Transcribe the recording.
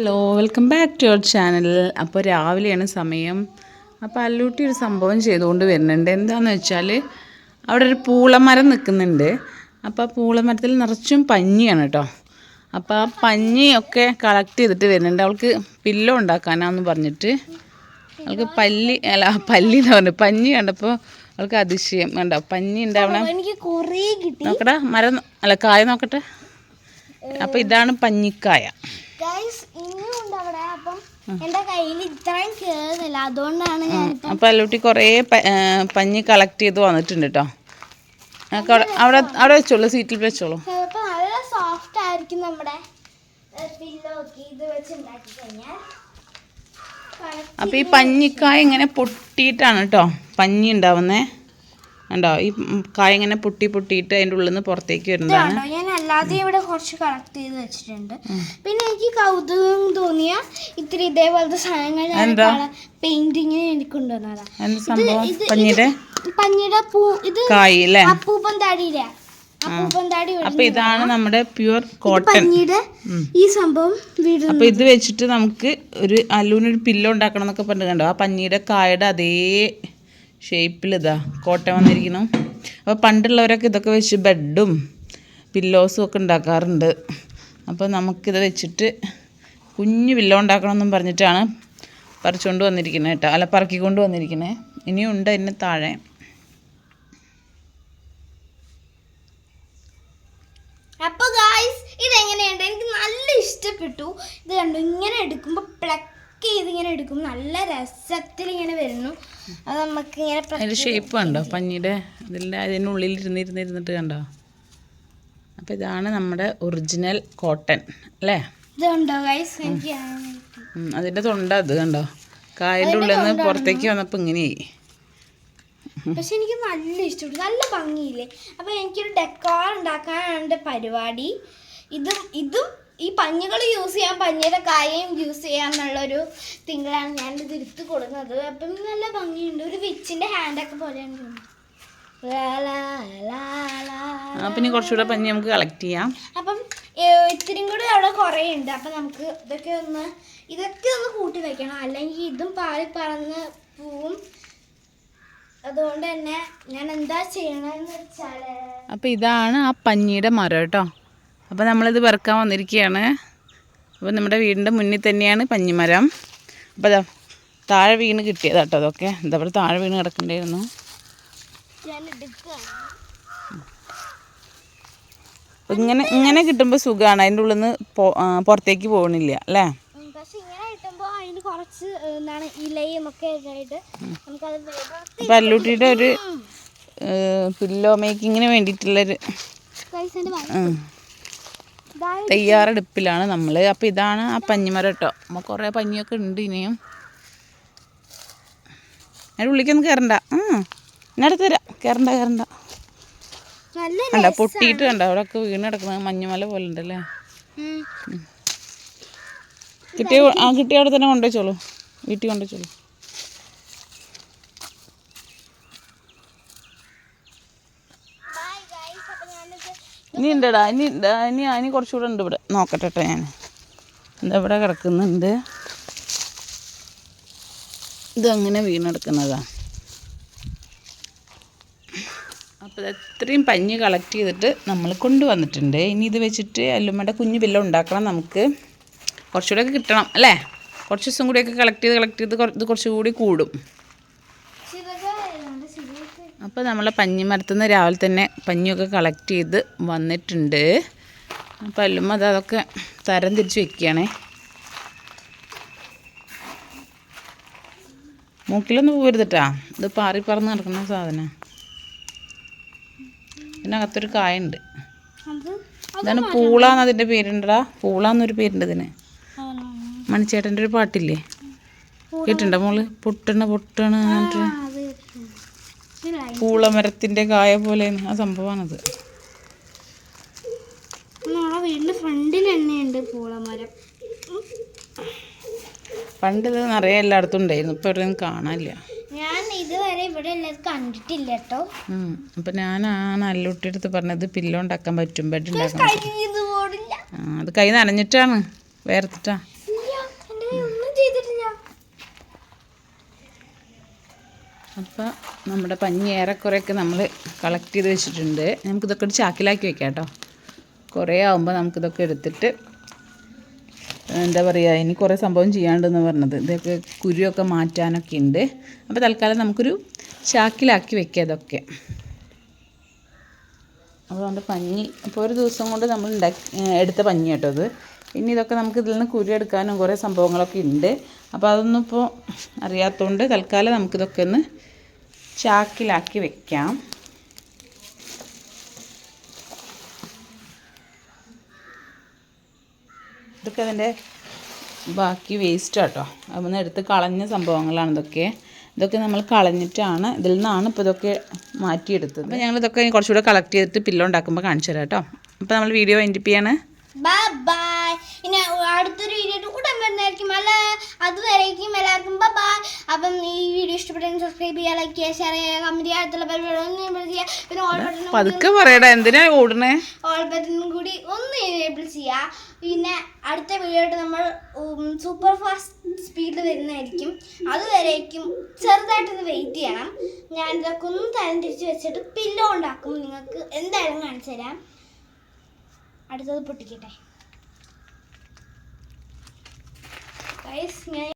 Hello welcome back to your channel അപ്പോൾ രാവിലെയാണ് സമയം. അപ്പോൾ അല്ലൂട്ടി ഒരു സംഭവം ചെയ്തുകൊണ്ട് വരുന്നുണ്ട്. എന്താണെന്ന് വെച്ചാൽ അവിടെ ഒരു പൂളമരം നിൽക്കുന്നുണ്ട്. അപ്പോൾ ആ പൂളമരത്തിൽ നിറച്ചും പഞ്ഞിയാണ് കേട്ടോ അപ്പോൾ ആ പഞ്ഞിയൊക്കെ കളക്ട് ചെയ്തിട്ട് വരുന്നുണ്ട്. അവൾക്ക് പില്ലോ ഉണ്ടാക്കാനാന്ന് പറഞ്ഞിട്ട്. അവൾക്ക് പല്ലി അല്ല പല്ലി എന്ന് പറഞ്ഞു. പഞ്ഞി കണ്ടപ്പോൾ അവൾക്ക് അതിശയം. കണ്ടോ? പഞ്ഞി ഉണ്ടാവണം നോക്കട്ടെ മരം അല്ല കായ നോക്കട്ടെ. അപ്പോൾ ഇതാണ് പഞ്ഞിക്കായ ഗൈസ് ഇനിയും ഉണ്ട് അവിടെ അപ്പം എന്റെ കയ്യിൽ ഇത്രയും കേറുന്നില്ല അതുകൊണ്ടാണ് ഞാൻ അപ്പോൾ അല്ലൂട്ടി കുറേ പഞ്ഞി കളക്ട് ചെയ്ത് വന്നിട്ടുണ്ട് കേട്ടോ അവിടെ അവിടെ അവിടെ വെച്ചോളൂ സീറ്റിൽ വെച്ചോളൂ. നല്ല സോഫ്റ്റ് ആയിരിക്കും നമ്മുടെ പില്ലോക്കി ഇത് വെച്ച് ഉണ്ടാക്കി കഴിഞ്ഞാൽ. അപ്പോൾ ഈ പഞ്ഞിക്കായ ഇങ്ങനെ പൊട്ടിയിട്ടാണ് കേട്ടോ പഞ്ഞി ഉണ്ടാവുന്നേ കണ്ടോ? ഈ കായ ഇങ്ങനെ പൊട്ടി പൊട്ടിയിട്ട് അതിന്റെ ഉള്ളിൽ നിന്ന് പുറത്തേക്ക് വരുന്നതാണ്. കണ്ടോ ഞാൻ അല്ലാതെ ഇവിടെ കുറച്ച് കളക്ട് ചെയ്ത് വെച്ചിട്ടുണ്ട്. പിന്നെ എനിക്ക് കൗതുകം തോന്നിയ ഇത്ര ഇതേപോലത്തെ സാധനങ്ങൾ ഞാൻ? പെയിന്റിങ്ങിന് എനിക്ക് പഞ്ഞിയുടെ പഞ്ഞിയുടെ പൂ ഇത് കായ അല്ലേ? അപ്പൂപ്പൻ താടിയുടെ അപ്പോൾ ഇതാണ് നമ്മുടെ പ്യുവർ കോട്ടൺ. ഈ സംഭവം അപ്പൊ ഇത് വെച്ചിട്ട് നമുക്ക് ഒരു അല്ലൂനൊരു പില്ലോ ഉണ്ടാക്കണം എന്നൊക്കെ പറഞ്ഞിട്ടുണ്ടോ ആ പഞ്ഞിയുടെ കായയുടെ അതേ ഷേപ്പിൽ ഇതാ കോട്ട വന്നിരിക്കുന്നു. അപ്പോൾ പണ്ടുള്ളവരൊക്കെ ഇതൊക്കെ വെച്ച് ബെഡും പില്ലോസും ഒക്കെ ഉണ്ടാക്കാറുണ്ട്. അപ്പോൾ നമുക്കിത് വെച്ചിട്ട് കുഞ്ഞു പില്ലോ ഉണ്ടാക്കണമെന്നും പറഞ്ഞിട്ടാണ് പറിച്ചുകൊണ്ട് വന്നിരിക്കുന്നത് കേട്ടോ. അല്ല പറക്കിക്കൊണ്ട് വന്നിരിക്കുന്നത് ഇനിയും ഉണ്ട് അതിന് താഴെ. അപ്പൊ ഗായ്സ് ഇതെങ്ങനെയുണ്ട്? എനിക്ക് നല്ല ഇഷ്ടപ്പെട്ടു. ഇത് കണ്ടു ഇങ്ങനെ എടുക്കുമ്പോൾ പ്ലക്ക് ചെയ്ത് ഇങ്ങനെ എടുക്കും. നല്ല രസത്തിൽ ഇങ്ങനെ വരുന്നു. അത് നമുക്ക് ഇങ്ങനെ അതിന്റെ ഷേപ്പ് കണ്ടോ? പഞ്ഞിയുടെ അതിന്റെ അതിനുള്ളിൽ ഇരുന്നിരുന്നിരുന്നിട്ട് കണ്ടോ? അപ്പോൾ ഇതാണ് നമ്മുടെ ഒറിജിനൽ കോട്ടൺ അല്ലേ? ഇതുണ്ടോ ഗൈസ് എനിക്ക് അതിന്റെ തൊണ്ട അത് കണ്ടോ? കായന്റെ ഉള്ളിൽ നിന്ന് പുറത്തേക്ക് വന്നപ്പോൾ ഇങ്ങനെയായി പക്ഷെ എനിക്ക് നല്ല ഇഷ്ടപ്പെട്ടു. നല്ല ഭംഗിയില്ലേ? അപ്പൊ എനിക്കൊരു ഡെക്കോർ ഉണ്ടാക്കാനാണ് എന്റെ പരിപാടി. ഇതും ഇതും ഈ പഞ്ഞുകൾ യൂസ് ചെയ്യാൻ പഞ്ഞിയുടെ കായയും യൂസ് ചെയ്യാന്നുള്ളൊരു തിങ്കളാണ് ഞാൻ ഇത് എടുത്ത് കൊടുക്കുന്നത്. അപ്പം നല്ല ഭംഗിയുണ്ട്. ഒരു വിച്ചിന്റെ ഹാൻഡൊക്കെ പോലെയാണ് പിന്നെ കുറച്ചുകൂടെ പഞ്ഞി നമുക്ക് കളക്ട് ചെയ്യാം. അപ്പം ഇത്തിരി കൂടെ കൂടി അവിടെ കുറേ ഉണ്ട് അപ്പം നമുക്ക് ഇതൊക്കെ ഒന്ന് ഇതൊക്കെ ഒന്ന് കൂട്ടി വെക്കണം. അല്ലെങ്കിൽ ഇതും പാറി പറന്ന് പോവും. അതുകൊണ്ട് തന്നെ ഞാൻ എന്താ ചെയ്യണമെന്ന് വെച്ചാൽ അപ്പം ഇതാണ് ആ പഞ്ഞിയുടെ മരം കേട്ടോ. അപ്പോൾ നമ്മളിത് പെറുക്കാൻ വന്നിരിക്കുകയാണ്. അപ്പോൾ നമ്മുടെ വീടിന്റെ മുന്നിൽ തന്നെയാണ് പഞ്ഞിമരം. അപ്പോൾ താഴെ വീണ് കിട്ടിയത് കേട്ടോ അതൊക്കെ. എന്താ പറയുക താഴെ വീണ് കിടക്കണ്ടായിരുന്നു. ഇങ്ങനെ ഇങ്ങനെ കിട്ടുമ്പോൾ സുഖമാണ് അതിന്റെ ഉള്ളിൽ നിന്ന് പുറത്തേക്ക് പോകണില്ല അല്ലേ? അല്ലൂട്ടിയുടെ ഒരു പില്ലോ മേക്കിങ്ങിന് വേണ്ടിയിട്ടുള്ളൊരു തയ്യാറെടുപ്പിലാണ് നമ്മൾ അപ്പോൾ ഇതാണ് ആ പഞ്ഞിമരം കേട്ടോ. നമ്മൾ കുറേ പഞ്ഞിയൊക്കെ ഉണ്ട് ഇനിയും. അതിന്റെ ഉള്ളിലേക്കൊന്നും കയറണ്ട ഇന്നടുത്ത് തരാം. കയറണ്ട കയറണ്ട അല്ല കണ്ട പൊട്ടിയിട്ട് കണ്ട അവിടെ ഒക്കെ വീണ് കിടക്കുന്നത് മഞ്ഞുമല പോലെ ഉണ്ടല്ലേ കിട്ടിയ ആ കിട്ടിയ അവിടെ തന്നെ കൊണ്ടുവച്ചോളൂ വീട്ടിൽ കൊണ്ടുവച്ചോളൂ ഇനി ഉണ്ടടാ ഇനി ഇനി ഇനി കുറച്ചുകൂടെ ഉണ്ട് ഇവിടെ. നോക്കട്ടെ കേട്ടോ ഞാൻ എന്താ ഇവിടെ കിടക്കുന്നുണ്ട്. ഇതങ്ങനെ വീണെടുക്കുന്നതാ. അപ്പോൾ ഇത്രയും പഞ്ഞ് കളക്ട് ചെയ്തിട്ട് നമ്മൾ കൊണ്ടുവന്നിട്ടുണ്ട്. ഇനി ഇത് വെച്ചിട്ട് അല്ലുമ്മയുടെ കുഞ്ഞു ബില്ല ഉണ്ടാക്കണം നമുക്ക്. കുറച്ചുകൂടെയൊക്കെ കിട്ടണം അല്ലേ? കുറച്ച് ദിവസം കൂടിയൊക്കെ കളക്ട് ചെയ്ത് കളക്ട് ചെയ്ത് ഇത് കുറച്ചുകൂടി കൂടും. അപ്പോൾ നമ്മൾ പഞ്ഞിമരത്തു നിന്ന് രാവിലെ തന്നെ പഞ്ഞിയൊക്കെ കളക്ട് ചെയ്ത് വന്നിട്ടുണ്ട്. അപ്പോൾ അല്ലുമ്മ അത് അതൊക്കെ തരം തിരിച്ച് വെക്കുകയാണേ. മൂക്കിലൊന്നും പോരുതട്ടാ ഇത് പാറി പറന്ന് നടക്കുന്ന സാധനം. ഇതിനകത്തൊരു കായുണ്ട്. ഇതാണ് പൂളാന്ന് അതിന്റെ പേരുണ്ടടാ. പൂളാന്നൊരു പേരുണ്ട് ഇതിന്? മണിച്ചേട്ടന്റെ ഒരു പാട്ടില്ലേ? കേട്ടിട്ടുണ്ടോ മോൾ? പൊട്ടണ പൊട്ടണ എന്നിട്ട്. പൂളമരത്തിന്റെ കായ പോലെ ആ സംഭവമാണത്. നമ്മളെ വീടിന്റെ ഫ്രണ്ടിൽ തന്നെ ഉണ്ട് പൂളമരം. പണ്ട് ഇത് നിറയെ എല്ലായിടത്തും ഉണ്ടായിരുന്നു. ഇപ്പൊ എവിടെയും കാണാനില്ല. ഞാൻ ഇതുവരെ ഇവിടെ ഉള്ളത് കണ്ടിട്ടില്ല കേട്ടോ. അപ്പം ഞാനാണ് അല്ലുട്ടിയെടുത്ത് പറഞ്ഞത് പില്ലോണ്ടാക്കാൻ പറ്റും ബെഡ് ഉണ്ടാക്കാൻ ആ, അത് കൈ നനഞ്ഞിട്ടാണ് വേർത്തിട്ടാ. അപ്പോൾ നമ്മുടെ പഞ്ഞി ഏറെക്കുറെയൊക്കെ നമ്മൾ കളക്ട് ചെയ്ത് വെച്ചിട്ടുണ്ട്. നമുക്കിതൊക്കെ ഒരു ചാക്കിലാക്കി വെക്കാം കേട്ടോ കുറേ ആകുമ്പോൾ നമുക്കിതൊക്കെ എടുത്തിട്ട് എന്താ പറയുക ഇനി കുറേ സംഭവം ചെയ്യാണ്ടെന്ന് പറഞ്ഞത്. ഇതൊക്കെ കുരുവൊക്കെ മാറ്റാനൊക്കെ ഉണ്ട്. അപ്പോൾ തൽക്കാലം നമുക്കൊരു ചാക്കിലാക്കി വെക്കാം ഇതൊക്കെ. അപ്പോൾ നമ്മുടെ പഞ്ഞി ഇപ്പോൾ ഒരു ദിവസം കൊണ്ട് നമ്മൾ എടുത്ത പഞ്ഞി കേട്ടോ അത് ഇനി ഇതൊക്കെ നമുക്ക് ഇതിൽ നിന്ന് കുരു എടുക്കാനും കുറേ സംഭവങ്ങളൊക്കെ ഉണ്ട്. അപ്പോൾ അതൊന്നും ഇപ്പോൾ അറിയാത്തതുകൊണ്ട് തൽക്കാലം നമുക്കിതൊക്കെ ഒന്ന് ചാക്കിലാക്കി വെക്കാം. ഇതൊക്കെ അതിന്റെ ബാക്കി വേസ്റ്റ് കേട്ടോ അപ്പം എടുത്ത് കളഞ്ഞ സംഭവങ്ങളാണ് ഇതൊക്കെ. ഇതൊക്കെ നമ്മൾ കളഞ്ഞിട്ടാണ് ഇതിൽ നിന്നാണ് ഇപ്പോൾ ഇതൊക്കെ മാറ്റിയെടുത്തത്. അപ്പോൾ ഞങ്ങൾ ഇതൊക്കെ കുറച്ചുകൂടെ കളക്ട് ചെയ്തിട്ട് പില്ലോ ഉണ്ടാക്കുമ്പോൾ കാണിച്ചു തരാം കേട്ടോ. അപ്പോൾ നമ്മൾ വീഡിയോ എൻഡിപ്പ് ചെയ്യാണ്. ബൈ ബൈ ഇനി അടുത്തൊരു വീഡിയോ വരുന്നതായിരിക്കും അല്ല അതുവരേക്കും എല്ലാവർക്കും ബൈ അപ്പം ഈ വീഡിയോ ഇഷ്ടപ്പെട്ടെങ്കിൽ സബ്സ്ക്രൈബ് ചെയ്യുക ലൈക്ക് ചെയ്യുക ഷെയർ ചെയ്യുക കമന്റ് ചെയ്യുക അടുത്തുള്ള പിന്നെ ഓൾ ബട്ടൺ പതുക്കെ പറയടാ എന്തിനാ ഓടണേ ഓൾ ബട്ടൺ കൂടി ഒന്ന് എനേബിൾ ചെയ്യുക. പിന്നെ അടുത്ത വീഡിയോ ആയിട്ട് നമ്മൾ സൂപ്പർ ഫാസ്റ്റ് സ്പീഡിൽ വരുന്നതായിരിക്കും. അതുവരേക്കും ചെറുതായിട്ടൊന്ന് വെയിറ്റ് ചെയ്യണം. ഞാൻ ഇതൊക്കെ ഒന്ന് തരം തിരിച്ച് വെച്ചിട്ട് പില്ലോ ഉണ്ടാക്കും. നിങ്ങൾക്ക് എന്തായാലും കാണിച്ചു തരാം അടുത്തത് പൊട്ടിക്കട്ടെ. ഗൈസ് ഞാൻ